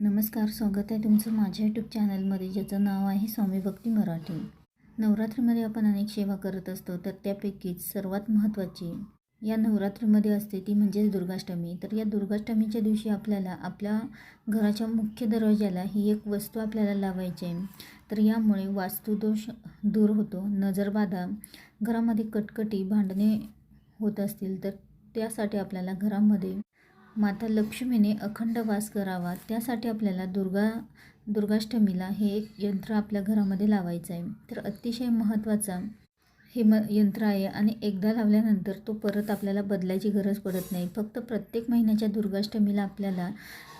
नमस्कार स्वागत आहे तुमचं माझ्या यूट्यूब चॅनलमध्ये ज्याचं नाव आहे स्वामी भक्ती मराठी. नवरात्रीमध्ये आपण अनेक सेवा करत असतो तर त्यापैकीच सर्वात महत्त्वाची या नवरात्रीमध्ये असते ती म्हणजेच दुर्गाष्टमी. तर या दुर्गाष्टमीच्या दिवशी आपल्याला आपल्या घराच्या मुख्य दरवाज्याला ही एक वस्तू आपल्याला लावायची आहे. तर यामुळे वास्तुदोष दूर होतो. नजरबाधा घरामध्ये कटकटी भांडणे होत असतील तर त्यासाठी आपल्याला घरामध्ये माता लक्ष्मीने अखंड वास करावा त्यासाठी आपल्याला दुर्गा दुर्गाष्टमीला हे एक यंत्र आपल्या घरामध्ये लावायचं आहे. तर अतिशय महत्त्वाचा हे म यंत्र आहे आणि एकदा लावल्यानंतर तो परत आपल्याला बदलायची गरज पडत नाही. फक्त प्रत्येक महिन्याच्या दुर्गाष्टमीला आपल्याला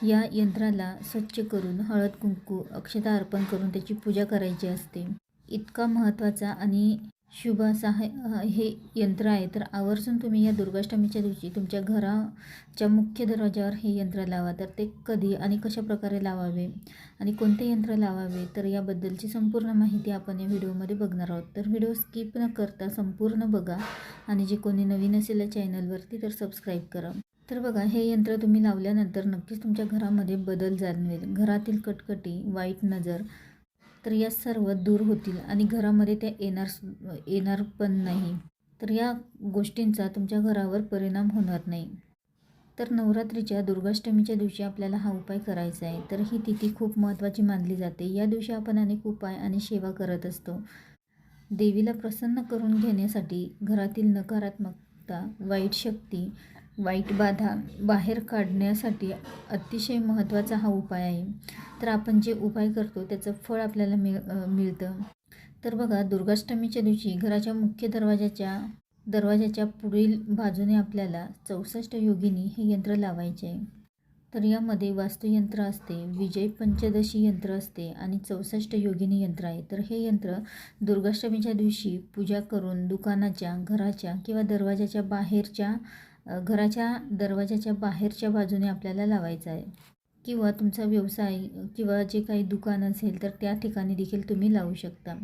या यंत्राला स्वच्छ करून हळद कुंकू अक्षता अर्पण करून त्याची पूजा करायची असते. इतका महत्त्वाचा आणि शुभ असा हे हे यंत्र आहे. तर आवर्जून तुम्ही या दुर्गाष्टमीच्या दिवशी तुमच्या घराच्या मुख्य दरवाजावर हे यंत्र लावा. तर ते कधी आणि कशा प्रकारे लावावे आणि कोणते यंत्र लावावे तर याबद्दलची संपूर्ण माहिती आपण या व्हिडिओमध्ये बघणार आहोत. तर व्हिडिओ स्किप न करता संपूर्ण बघा आणि जे कोणी नवीन असेल या चॅनलवरती तर सबस्क्राईब करा. तर बघा हे यंत्र तुम्ही लावल्यानंतर नक्कीच तुमच्या घरामध्ये बदल जाणवेल. घरातील कटकटी वाईट नजर तर या सर्व दूर होतील आणि घरामध्ये त्या येणार येणार पण नाही. तर या गोष्टींचा तुमच्या घरावर परिणाम होणार नाही. तर नवरात्रीच्या दुर्गाष्टमीच्या दिवशी आपल्याला हा उपाय करायचा आहे. तर ही तिथी खूप महत्त्वाची मानली जाते. या दिवशी आपण अनेक उपाय आणि सेवा करत असतो. देवीला प्रसन्न करून घेण्यासाठी घरातील नकारात्मकता वाईट शक्ती वाईट बाधा बाहेर काढण्यासाठी अतिशय महत्त्वाचा हा उपाय आहे. तर आपण जे उपाय करतो त्याचं फळ आपल्याला मिळ मिळतं. तर बघा दुर्गाष्टमीच्या दिवशी घराच्या मुख्य दरवाजाच्या दरवाजाच्या पुढील बाजूने आपल्याला चौसष्ट योगिनी हे यंत्र लावायचे आहे. तर यामध्ये वास्तुयंत्र असते विजय पंचदशी यंत्र असते आणि चौसष्ट योगिनी यंत्र आहे. तर हे यंत्र दुर्गाष्टमीच्या दिवशी पूजा करून दुकानाच्या घराच्या किंवा दरवाजाच्या बाहेरच्या घराच्या दरवाजाच्या बाहेरच्या बाजूने आपल्याला लावायचा आहे. किंवा तुमचा व्यवसाय किंवा जे काही दुकान असेल तर त्या ठिकाणी देखील तुम्ही लावू शकता.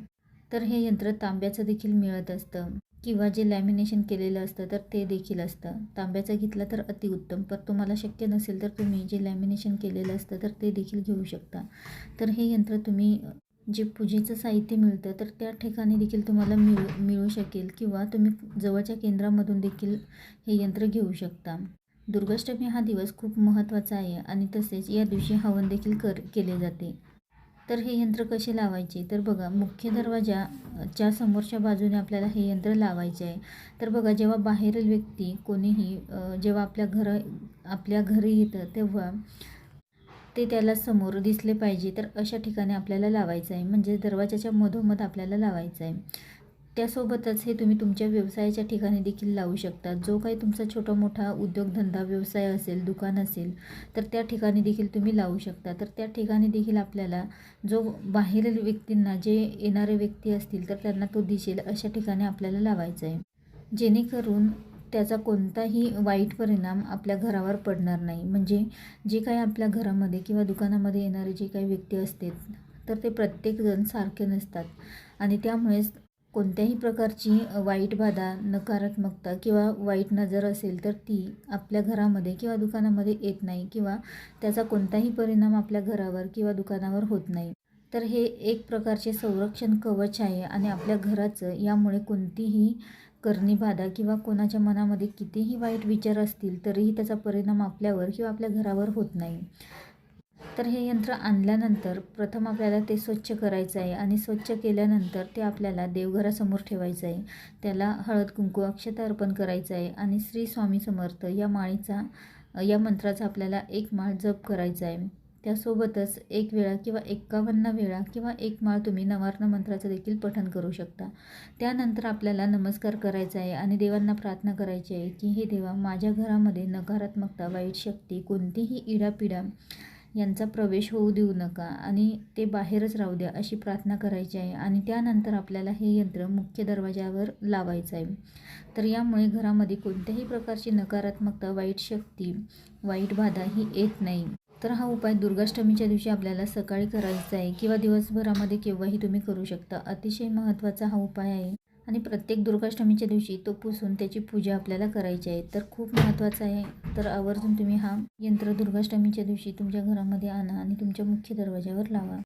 तर हे यंत्र तांब्याचं देखील मिळत असतं. किंवा जे लॅमिनेशन केलेलं असतं तर ते देखील असतं. तांब्याचं घेतलं तर अतिउत्तम पण तुम्हाला शक्य नसेल तर तुम्ही जे लॅमिनेशन केलेलं असतं तर ते देखील घेऊ शकता. तर हे यंत्र तुम्ही जे पूजेचं साहित्य मिळतं तर त्या ठिकाणी देखील तुम्हाला मिळू मिळू शकेल किंवा तुम्ही जवळच्या केंद्रामधून देखील हे यंत्र घेऊ शकता. दुर्गाष्टमी हा दिवस खूप महत्त्वाचा आहे आणि तसेच या दिवशी हवन देखील कर केले जाते. तर हे यंत्र कसे लावायचे? तर बघा मुख्य दरवाजाच्या समोरच्या बाजूने आपल्याला हे यंत्र लावायचे आहे. तर बघा जेव्हा बाहेरील व्यक्ती कोणीही जेव्हा आपल्या घर आपल्या घरी येतं तेव्हा ते त्याला समोर दिसले पाहिजे तर अशा ठिकाणी आपल्याला लावायचं आहे. म्हणजे दरवाजाच्या मधोमध आपल्याला लावायचं आहे. त्यासोबतच हे तुम्ही तुमच्या व्यवसायाच्या ठिकाणी देखील लावू शकता. जो काही तुमचा छोटा मोठा उद्योगधंदा व्यवसाय असेल दुकान असेल तर त्या ठिकाणी देखील तुम्ही लावू शकता. तर त्या ठिकाणी देखील आपल्याला जो बाहेरील व्यक्तींना जे येणारे व्यक्ती असतील तर त्यांना तो दिसेल. अशा ठिकाणी आपल्याला लावायचा आहे. जेणेकरून त्याचा कोणताही वाईट परिणाम आपल्या घरावर पडणार नाही. म्हणजे जे काही आपल्या घरामध्ये किंवा दुकानामध्ये येणारे जे काही व्यक्ती असते तर ते प्रत्येकजण सारखे नसतात. आणि त्यामुळेच कोणत्याही प्रकारची वाईट बाधा नकारात्मकता किंवा वाईट नजर असेल तर ती आपल्या घरामध्ये किंवा दुकानामध्ये येत नाही किंवा त्याचा कोणताही परिणाम आपल्या घरावर किंवा दुकानावर होत नाही. तर हे एक प्रकारचे संरक्षण कवच आहे आणि आपल्या घराचं यामुळे कोणतीही करणी बाधा किंवा कोणाच्या मनामध्ये कितीही वाईट विचार असतील तरीही त्याचा परिणाम आपल्यावर किंवा आपल्या घरावर होत नाही. तर हे यंत्र आणल्यानंतर प्रथम आपल्याला ते स्वच्छ करायचं आहे आणि स्वच्छ केल्यानंतर ते आपल्याला देवघरासमोर ठेवायचं आहे. त्याला हळद कुंकू अक्षता अर्पण करायचं आहे आणि श्री स्वामी समर्थ या माळीचा या मंत्राचा आपल्याला एक माळ जप करायचा आहे. त्यासोबतच एक वेळा किंवा एक्कावन्न वेळा किंवा एक माळ तुम्ही नवार्ण मंत्राचं देखील पठण करू शकता. त्यानंतर आपल्याला नमस्कार करायचा आहे आणि देवांना प्रार्थना करायची आहे की हे देवा माझ्या घरामध्ये नकारात्मकता वाईट शक्ती कोणतीही इडापिडा यांचा प्रवेश होऊ देऊ नका आणि ते बाहेरच राहू द्या अशी प्रार्थना करायची आहे. आणि त्यानंतर आपल्याला हे यंत्र मुख्य दरवाजावर लावायचं आहे. तर यामुळे घरामध्ये कोणत्याही प्रकारची नकारात्मकता वाईट शक्ती वाईट बाधा ही येत नाही. तर हा उपाय दुर्गाष्टमीच्या दिवशी आपल्याला सकाळी करायचा आहे किंवा दिवसभरामध्ये केव्हाही तुम्ही करू शकता. अतिशय महत्त्वाचा हा उपाय आहे. आणि प्रत्येक दुर्गाष्टमीच्या दिवशी तो पुसून त्याची पूजा आपल्याला करायची आहे. तर खूप महत्त्वाचं आहे. तर आवर्जून तुम्ही हा यंत्र दुर्गाष्टमीच्या दिवशी तुमच्या घरामध्ये आणा आणि तुमच्या मुख्य दरवाज्यावर लावा.